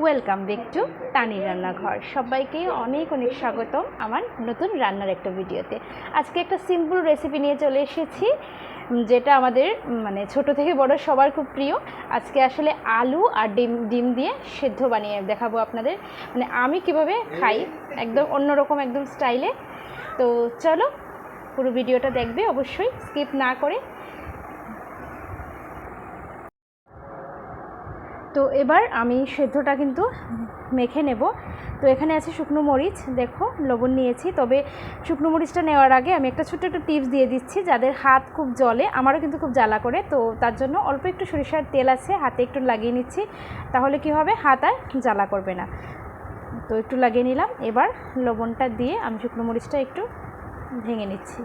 Welcome back to তানি রান্নাঘর সবাইকে অনেক অনেক স্বাগতম আমার নতুন রান্নার একটা ভিডিওতে। আজকে একটা সিম্পল রেসিপি নিয়ে চলে এসেছি, যেটা আমাদের মানে ছোট থেকে বড় সবার খুব প্রিয়। আজকে আসলে আলু আর ডিম ডিম দিয়ে সেদ্ধ বানিয়ে দেখাবো আপনাদের। মানে আমি কীভাবে খাই, একদম অন্যরকম একদম স্টাইলে তো চলো পুরো ভিডিওটা দেখবে, অবশ্যই স্কিপ না করে। তো এবার আমি সেদ্ধটা কিন্তু মেখে নেব। তো এখানে আছে শুকনো মরিচ, দেখো, লবণ নিয়েছি। তবে শুকনো মরিচটা নেওয়ার আগে আমি একটা ছোট্ট একটু টিপস দিয়ে দিচ্ছি, যাদের হাত খুব জলে আমারও কিন্তু খুব জ্বালা করে। তো তার জন্য অল্প একটু সরিষার তেল আছে, হাতে একটু লাগিয়ে নিচ্ছি, তাহলে কি হবে? হাত আর জ্বালা করবে না। তো একটু লাগিয়ে নিলাম। এবার লবণটা দিয়ে আমি শুকনো মরিচটা একটু ভেঙে নিচ্ছি।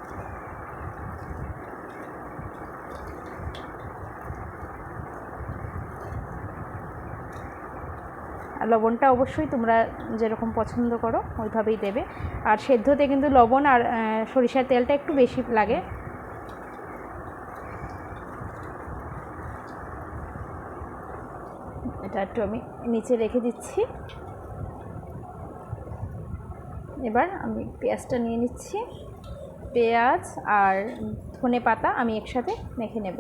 আর লবণটা অবশ্যই তোমরা যেরকম পছন্দ করো, ওইভাবেই দেবে। আর সেদ্ধতে কিন্তু লবণ আর সরিষার তেলটা একটু বেশি লাগে। এটা একটু আমি নিচে রেখে দিচ্ছি। এবার আমি পেঁয়াজটা নিয়ে নিচ্ছি। পেঁয়াজ আর ধনে পাতা আমি একসাথে মেখে নেব।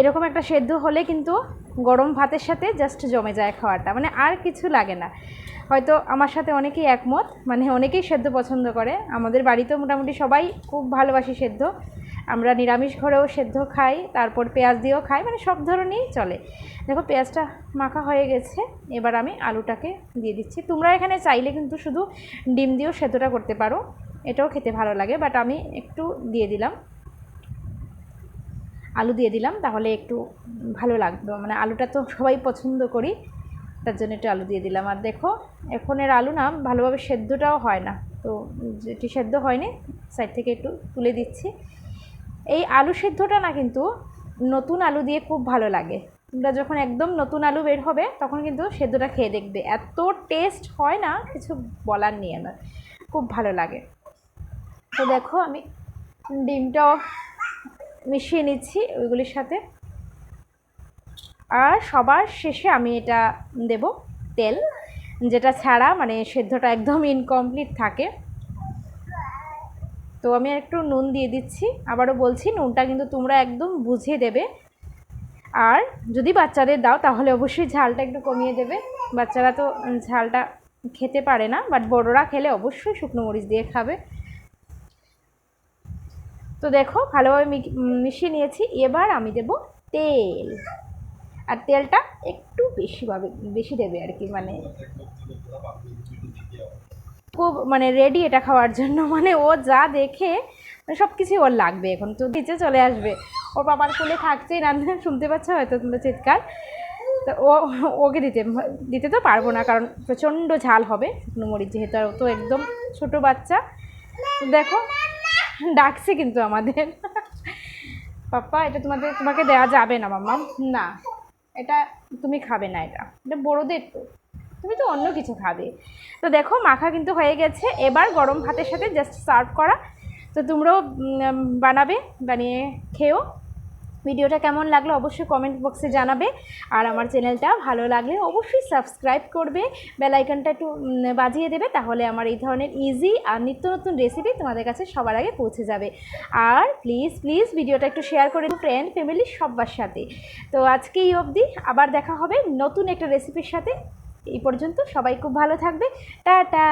এরকম একটা সেদ্ধ হলে কিন্তু গরম ভাতের সাথে জাস্ট জমে যায় খাওয়াটা মানে আর কিছু লাগে না। হয়তো আমার সাথে অনেকেই একমত মানে অনেকেই সেদ্ধ পছন্দ করে। আমাদের বাড়িতেও মোটামুটি সবাই খুব ভালোবাসি সেদ্ধ। আমরা নিরামিষ ঘরেও সেদ্ধ খাই, তারপর পেঁয়াজ দিয়েও খাই মানে সব ধরনেরই চলে। দেখো পেঁয়াজটা মাখা হয়ে গেছে, এবার আমি আলুটাকে দিয়ে দিচ্ছি। তোমরা এখানে চাইলে কিন্তু শুধু ডিম দিয়েও সেদ্ধটা করতে পারো। এটাও খেতে ভালো লাগে বাট আমি একটু দিয়ে দিলাম। আলু দিয়ে দিলাম, তাহলে একটু ভালো লাগবে মানে আলুটা তো সবাই পছন্দ করি, তার জন্য একটু আলু দিয়ে দিলাম। আর দেখো, এখনের আলু না ভালোভাবে সেদ্ধটাও হয় না। তো যেটি সেদ্ধ হয়নি সাইড থেকে একটু তুলে দিচ্ছি। এই আলু সেদ্ধটা না কিন্তু নতুন আলু দিয়ে খুব ভালো লাগে। তোমরা যখন একদম নতুন আলু বের হবে, তখন কিন্তু সেদ্ধটা খেয়ে দেখবে। এত টেস্ট হয় না, কিছু বলার নেই আমার। খুব ভালো লাগে। তো দেখো, আমি ডিমটাও মিশিয়ে নিচ্ছি ওইগুলির সাথে। আর সবার শেষে আমি এটা দেব তেল, যেটা ছাড়া মানে সেদ্ধটা একদম ইনকমপ্লিট থাকে। তো আমি একটু নুন দিয়ে দিচ্ছি। আবারও বলছি, নুনটা কিন্তু তোমরা একদম বুঝে দেবে। আর যদি বাচ্চাদের দাও, তাহলে অবশ্যই ঝালটা একটু কমিয়ে দেবে। বাচ্চারা তো ঝালটা খেতে পারে না বাট বড়রা খেলে অবশ্যই শুকনো মরিচ দিয়ে খাবে। তো দেখো ভালোভাবে মিশিয়ে নিয়েছি। এবার আমি দেব তেল। আর তেলটা একটু বেশিভাবে বেশি দেবে আর কি মানে খুব মানে রেডি এটা খাওয়ার জন্য। মানে ও যা দেখে মানে সব কিছুই ওর লাগবে এখন। তো নিচে চলে আসবে। ওর বাবার কোলে থাকছেই রান্না শুনতে পাচ্ছ হয়তো তোমরা চিৎকার? তো ও, ওকে দিতে দিতে তো পারব না, কারণ প্রচণ্ড ঝাল হবে। শুকনো মরিচ যেহেতু আর ও তো একদম ছোটো বাচ্চা। দেখো ডাকছে কিন্তু আমাদের। পাপ্পা, এটা তোমাদের, তোমাকে দেওয়া যাবে না, মাম্মা। না, এটা তুমি খাবে না এটা। এটা বড়োদের তো। তুমি তো অন্য কিছু খাবে। তো দেখো, মাখা কিন্তু হয়ে গেছে। এবার গরম ভাতের সাথে জাস্ট সার্ভ করা। তো তোমরাও বানাবে, বানিয়ে খেও। ভিডিওটা কেমন লাগল অবশ্যই কমেন্ট বক্সে জানাবে। আর আমার চ্যানেলটা ভালো লাগলে অবশ্যই সাবস্ক্রাইব করবে বেল আইকনটা একটু বাজিয়ে দেবে, তাহলে আমার এই ধরনের ইজি আর নিত্য নতুন রেসিপি তোমাদের কাছে সবার আগে পৌঁছে যাবে। আর প্লিজ প্লিজ ভিডিওটা একটু শেয়ার করে ফ্রেন্ড ফ্যামিলি সবার সাথে। তো আজকে এই অবধি আবার দেখা হবে নতুন একটা রেসিপির সাথে। এই পর্যন্ত সবাই খুব ভালো থাকবে। টাটা!